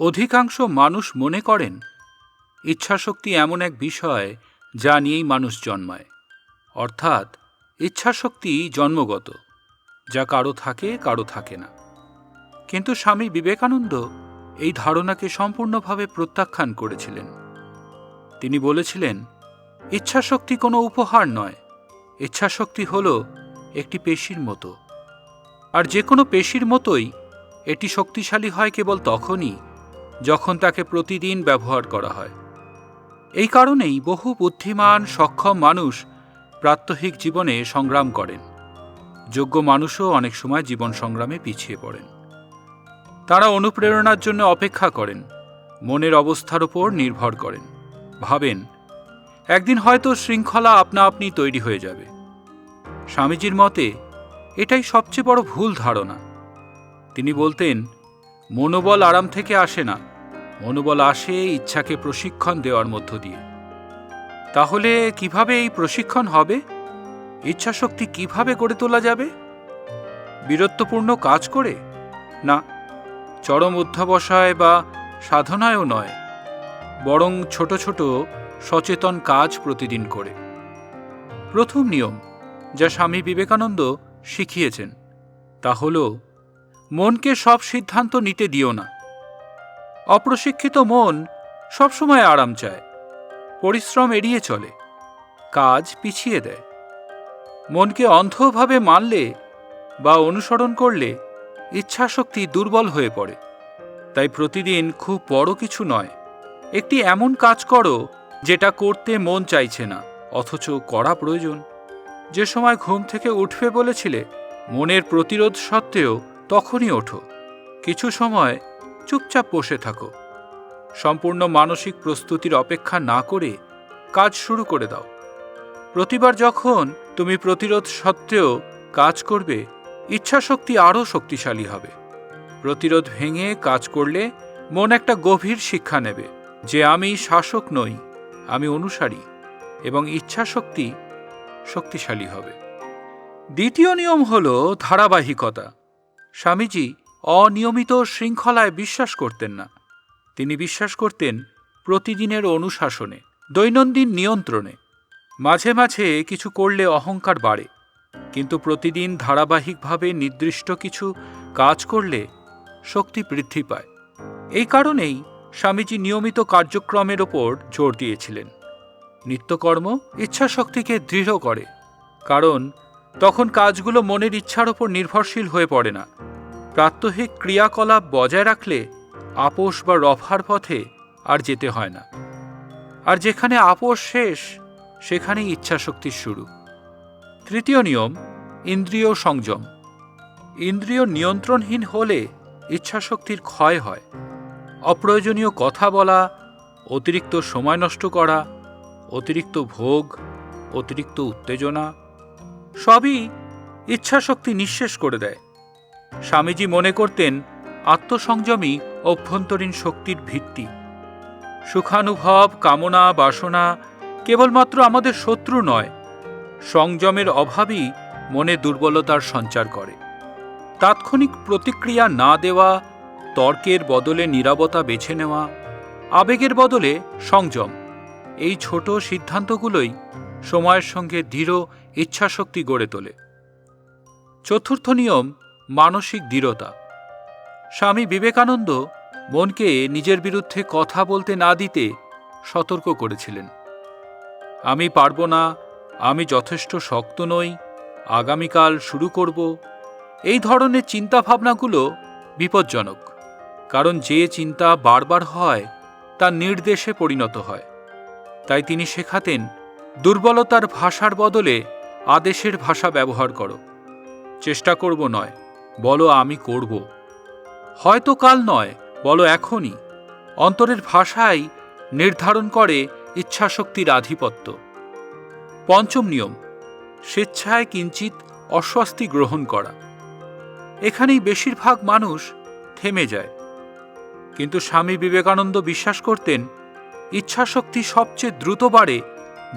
অধিকাংশ মানুষ মনে করেন, ইচ্ছাশক্তি এমন এক বিষয় যা নিয়েই মানুষ জন্মায়। অর্থাৎ, ইচ্ছাশক্তি জন্মগত, যা কারও থাকে কারও থাকে না। কিন্তু স্বামী বিবেকানন্দ এই ধারণাকে সম্পূর্ণভাবে প্রত্যাখ্যান করেছিলেন। তিনি বলেছিলেন, ইচ্ছাশক্তি কোনো উপহার নয়, ইচ্ছাশক্তি হল একটি পেশির মতো। আর যে কোনো পেশির মতোই এটি শক্তিশালী হয় কেবল তখনই যখন তাকে প্রতিদিন ব্যবহার করা হয়। এই কারণেই বহু বুদ্ধিমান, সক্ষম মানুষ প্রাত্যহিক জীবনে সংগ্রাম করেন। যোগ্য মানুষও অনেক সময় জীবন সংগ্রামে পিছিয়ে পড়েন। তারা অনুপ্রেরণার জন্য অপেক্ষা করেন, মনের অবস্থার উপর নির্ভর করেন। ভাবেন, একদিন হয়তো শৃঙ্খলা আপনা আপনি তৈরি হয়ে যাবে। স্বামীজির মতে, এটাই সবচেয়ে বড় ভুল ধারণা। তিনি বলতেন, মনোবল আরাম থেকে আসে না। মনোবল আসে ইচ্ছাকে প্রশিক্ষণ দেওয়ার মধ্য দিয়ে। তাহলে কীভাবে এই প্রশিক্ষণ হবে? ইচ্ছাশক্তি কীভাবে গড়ে তোলা যাবে? বীরত্বপূর্ণ কাজ করে? না, চরম অধ্যাবসায় বা সাধনায়ও নয়, বরং ছোট ছোট সচেতন কাজ প্রতিদিন করে। প্রথম নিয়ম যা স্বামী বিবেকানন্দ শিখিয়েছেন, তা হল, মনকে সব সিদ্ধান্ত নিতে দিও না। অপ্রশিক্ষিত মন সবসময় আরাম চায়, পরিশ্রম এড়িয়ে চলে, কাজ পিছিয়ে দেয়। মনকে অন্ধভাবে মানলে বা অনুসরণ করলে ইচ্ছাশক্তি দুর্বল হয়ে পড়ে। তাই প্রতিদিন খুব বড় কিছু নয়, একটি এমন কাজ করো যেটা করতে মন চাইছে না, অথচ করা প্রয়োজন। যে সময় ঘুম থেকে উঠবে বলেছিলে, মনের প্রতিরোধ সত্ত্বেও তখনই ওঠো। কিছু সময় চুপচাপ বসে থাকো। সম্পূর্ণ মানসিক প্রস্তুতির অপেক্ষা না করে কাজ শুরু করে দাও। প্রতিবার যখন তুমি প্রতিরোধ সত্ত্বেও কাজ করবে, ইচ্ছাশক্তি আরও শক্তিশালী হবে। প্রতিরোধ ভেঙে কাজ করলে মন একটা গভীর শিক্ষা নেবে যে আমি শাসক নই, আমি অনুসারী এবং ইচ্ছাশক্তি শক্তিশালী হবে। দ্বিতীয় নিয়ম হল ধারাবাহিকতা। স্বামীজি অনিয়মিত শৃঙ্খলায় বিশ্বাস করতেন না। তিনি বিশ্বাস করতেন প্রতিদিনের অনুশাসনে, দৈনন্দিন নিয়ন্ত্রণে। মাঝে মাঝে কিছু করলে অহংকার বাড়ে, কিন্তু প্রতিদিন ধারাবাহিকভাবে নির্দিষ্ট কিছু কাজ করলে শক্তি বৃদ্ধি পায়। এই কারণেই স্বামীজি নিয়মিত কার্যক্রমের ওপর জোর দিয়েছিলেন। নিত্যকর্ম ইচ্ছাশক্তিকে দৃঢ় করে, কারণ তখন কাজগুলো মনের ইচ্ছার ওপর নির্ভরশীল হয়ে পড়ে না। প্রাত্যহিক ক্রিয়াকলাপ বজায় রাখলে আপোষ বা রফার পথে আর যেতে হয় না। আর যেখানে আপোষ শেষ, সেখানেই ইচ্ছাশক্তির শুরু। তৃতীয় নিয়ম, ইন্দ্রিয় সংযম। ইন্দ্রিয় নিয়ন্ত্রণহীন হলে ইচ্ছাশক্তির ক্ষয় হয়। অপ্রয়োজনীয় কথা বলা, অতিরিক্ত সময় নষ্ট করা, অতিরিক্ত ভোগ, অতিরিক্ত উত্তেজনা, সবই ইচ্ছাশক্তি নিঃশেষ করে দেয়। স্বামীজি মনে করতেন আত্মসংযমই অভ্যন্তরীণ শক্তির ভিত্তি। সুখানুভব, কামনা, বাসনা কেবলমাত্র আমাদের শত্রু নয়, সংযমের অভাবই মনে দুর্বলতার সঞ্চার করে। তাৎক্ষণিক প্রতিক্রিয়া না দেওয়া, তর্কের বদলে নীরবতা বেছে নেওয়া, আবেগের বদলে সংযম, এই ছোট সিদ্ধান্তগুলোই সময়ের সঙ্গে দৃঢ় ইচ্ছাশক্তি গড়ে তোলে। চতুর্থ নিয়ম মানসিক দৃঢ়তা। স্বামী বিবেকানন্দ মনকে নিজের বিরুদ্ধে কথা বলতে না দিতে সতর্ক করেছিলেন। আমি পারব না, আমি যথেষ্ট শক্ত নই, আগামীকাল শুরু করব। এই ধরনের চিন্তাভাবনাগুলো বিপজ্জনক, কারণ যে চিন্তা বারবার হয় তা নির্দেশে পরিণত হয়। তাই তিনি শেখাতেন, দুর্বলতার ভাষার বদলে আদেশের ভাষা ব্যবহার করো। চেষ্টা করব নয় বলো আমি করব। হয়তো কাল নয়, বলো এখনই। অন্তরের ভাষাই নির্ধারণ করে ইচ্ছাশক্তির আধিপত্য। পঞ্চম নিয়ম, স্বেচ্ছায় কিঞ্চিত অস্বস্তি গ্রহণ করা। এখানেই বেশিরভাগ মানুষ থেমে যায়। কিন্তু স্বামী বিবেকানন্দ বিশ্বাস করতেন, ইচ্ছাশক্তি সবচেয়ে দ্রুত বাড়ে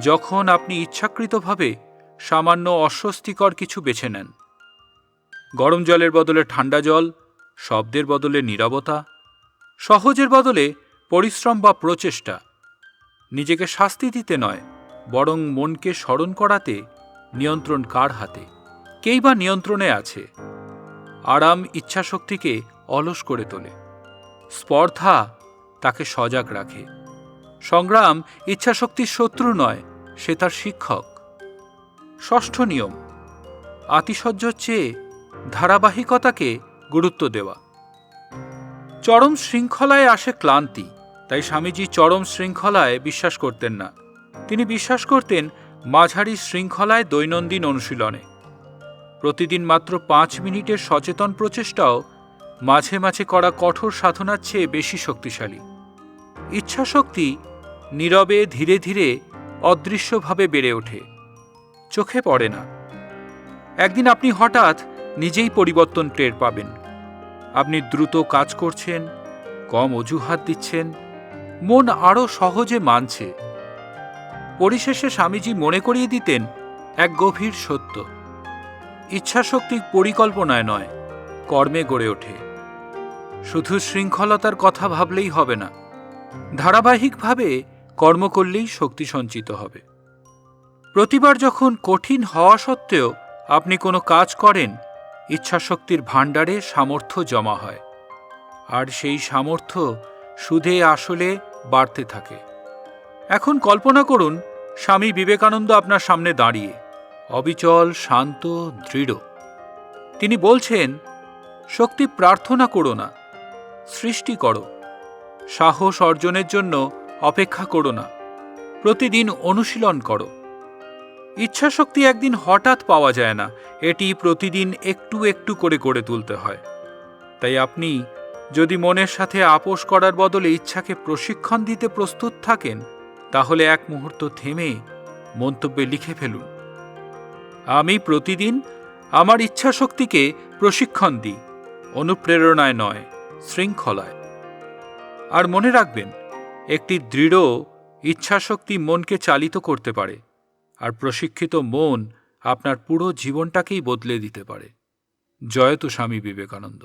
যখন আপনি ইচ্ছাকৃতভাবে সামান্য অস্বস্তিকর কিছু বেছে নেন। গরম জলের বদলে ঠান্ডা জল, শব্দের বদলে নীরবতা, সহজের বদলে পরিশ্রম বা প্রচেষ্টা। নিজেকে শাস্তি দিতে নয়, বরং মনকে স্মরণ করাতে নিয়ন্ত্রণ কার হাতে? কেই বা নিয়ন্ত্রণে আছে? আরাম ইচ্ছাশক্তিকে অলস করে তোলে। স্পর্ধা তাকে সজাগ রাখে। সংগ্রাম ইচ্ছাশক্তির শত্রু নয়, সে তার শিক্ষক। ষষ্ঠ নিয়ম আতিশয্যর চেয়ে ধারাবাহিকতাকে গুরুত্ব দেওয়া। চরম শৃঙ্খলায় আসে ক্লান্তি, তাই স্বামীজি চরম শৃঙ্খলায় বিশ্বাস করতেন না। তিনি বিশ্বাস করতেন মাঝারি শৃঙ্খলায় দৈনন্দিন অনুশীলনে। প্রতিদিন মাত্র পাঁচ মিনিটের সচেতন প্রচেষ্টাও মাঝে মাঝে করা কঠোর সাধনার চেয়ে বেশি শক্তিশালী। ইচ্ছাশক্তি নীরবে ধীরে ধীরে অদৃশ্যভাবে বেড়ে ওঠে। চোখে পড়ে না। একদিন আপনি হঠাৎ নিজেই পরিবর্তন টের পাবেন। আপনি দ্রুত কাজ করছেন, কম অজুহাত দিচ্ছেন, মন আরও সহজে মানছে। পরিশেষে স্বামীজি মনে করিয়ে দিতেন, এক গভীর সত্য। ইচ্ছাশক্তি পরিকল্পনায় নয়, কর্মে গড়ে ওঠে। শুধু শৃঙ্খলতার কথা ভাবলেই হবে না, ধারাবাহিকভাবে কর্ম করলেই শক্তি সঞ্চিত হবে। প্রতিবার যখন কঠিন হওয়া সত্ত্বেও আপনি কোনো কাজ করেন ইচ্ছাশক্তির ভাণ্ডারে সামর্থ্য জমা হয়, আর সেই সামর্থ্য সুদে আসলে বাড়তে থাকে। এখন কল্পনা করুন, স্বামী বিবেকানন্দ আপনার সামনে দাঁড়িয়ে, অবিচল, শান্ত, দৃঢ়। তিনি বলছেন, শক্তি প্রার্থনা করো না, সৃষ্টি করো। সাহস অর্জনের জন্য অপেক্ষা করো না। প্রতিদিন অনুশীলন করো। ইচ্ছাশক্তি একদিন হঠাৎ পাওয়া যায় না। এটি প্রতিদিন একটু একটু করে গড়ে তুলতে হয়। তাই আপনি যদি মনের সাথে আপোষ করার বদলে ইচ্ছাকে প্রশিক্ষণ দিতে প্রস্তুত থাকেন, তাহলে এক মুহূর্ত থেমে মন্তব্যে লিখে ফেলুন। আমি প্রতিদিন আমার ইচ্ছাশক্তিকে প্রশিক্ষণ দিই, অনুপ্রেরণায় নয়, শৃঙ্খলায়। আর মনে রাখবেন, একটি দৃঢ় ইচ্ছাশক্তি মনকে চালিত করতে পারে। আর প্রশিক্ষিত মন আপনার পুরো জীবনটাকেই বদলে দিতে পারে। জয়তু স্বামী বিবেকানন্দ।